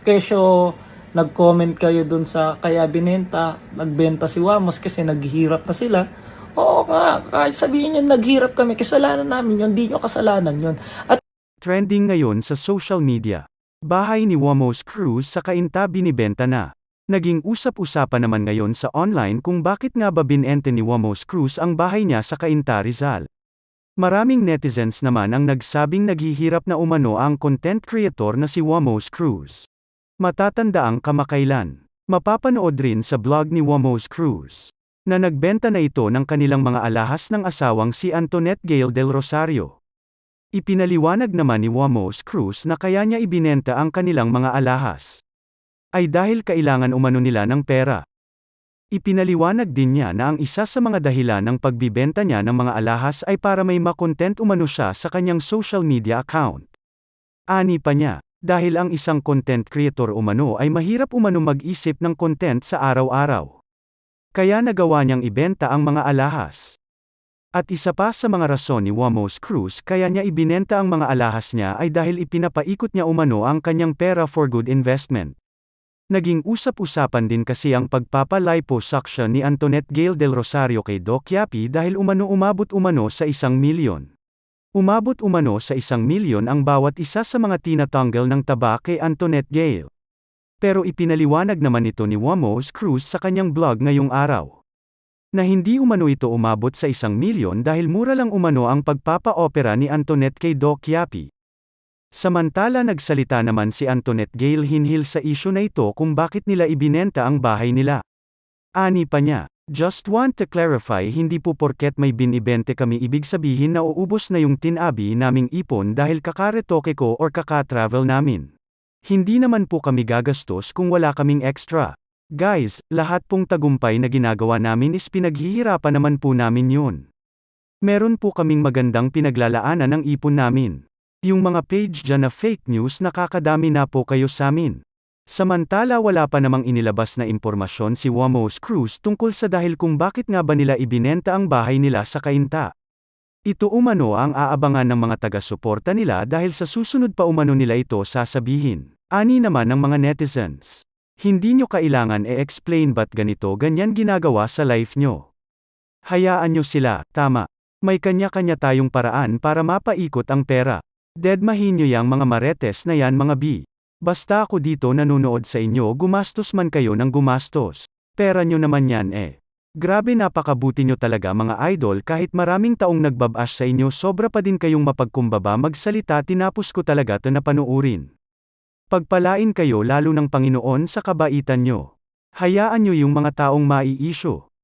Kesyo, nag-comment kayo dun sa kaya binenta, nagbenta si Wamos kasi naghihirap na sila. Oo nga, kahit sabihin nyo naghirap kami, kasalanan namin yun, di nyo kasalanan yun. At Trending ngayon sa social media. Bahay ni Wamos Cruz sa Kainta binibenta na. Naging usap-usapan naman ngayon sa online kung bakit nga ba binente ni Wamos Cruz ang bahay niya sa Kainta Rizal. Maraming netizens naman ang nagsabing naghihirap na umano ang content creator na si Wamos Cruz. Matatanda ang kamakailan. Mapapanood rin sa blog ni Wamos Cruz na nagbenta na ito ng kanilang mga alahas ng asawang si Antoinette Gale del Rosario. Ipinaliwanag naman ni Wamos Cruz na kaya niya ibinenta ang kanilang mga alahas. Ay dahil kailangan umano nila ng pera. Ipinaliwanag din niya na ang isa sa mga dahilan ng pagbibenta niya ng mga alahas ay para may makontent umano siya sa kanyang social media account. Ani pa niya, dahil ang isang content creator umano ay mahirap umano mag-isip ng content sa araw-araw. Kaya nagawa niyang ibenta ang mga alahas. At isa pa sa mga rason ni Wamos Cruz kaya niya ibinenta ang mga alahas niya ay dahil ipinapaikot niya umano ang kanyang pera for good investment. Naging usap-usapan din kasi ang pagpapaliposuction ni Antoinette Gale del Rosario kay Doc Yapi dahil umano umabot umano sa isang milyon. Umabot umano sa isang milyon ang bawat isa sa mga tinatanggal ng taba kay Antoinette Gale. Pero ipinaliwanag naman ito ni Wamos Cruz sa kanyang blog ngayong araw na hindi umano ito umabot sa isang milyon dahil mura lang umano ang pagpapa-opera ni Antoinette kay Doc Yapi. Samantala nagsalita naman si Antoinette Gale hinhil sa isyu na ito kung bakit nila ibinenta ang bahay nila. Ani pa niya, Just want to clarify hindi po porket may binibente kami ibig sabihin na uubos na yung tinabi naming ipon dahil kakaretoke ko or kaka-travel namin. Hindi naman po kami gagastos kung wala kaming extra. Guys, lahat pong tagumpay na ginagawa namin is pinaghihirapan naman po namin yun. Meron po kaming magandang pinaglalaanan ng ipon namin. Yung mga page dyan na fake news nakakadami na po kayo sa amin. Samantala wala pa namang inilabas na impormasyon si Wamos Cruz tungkol sa dahil kung bakit nga ba nila ibinenta ang bahay nila sa Kainta. Ito umano ang aabangan ng mga taga-suporta nila dahil sa susunod pa umano nila ito sasabihin. Ani naman ng mga netizens. Hindi nyo kailangan e-explain ba't ganito ganyan ginagawa sa life nyo. Hayaan nyo sila, tama. May kanya-kanya tayong paraan para mapaikot ang pera. Deadmahin nyo yang mga maretes na yan mga bi. Basta ako dito nanonood sa inyo gumastos man kayo ng gumastos. Pera nyo naman yan eh. Grabe napakabuti nyo talaga mga idol kahit maraming taong nagbabash sa inyo sobra pa din kayong mapagkumbaba magsalita tinapos ko talaga to na panuurin. Pagpalain kayo lalo ng Panginoon sa kabaitan nyo. Hayaan nyo yung mga taong maiisyo.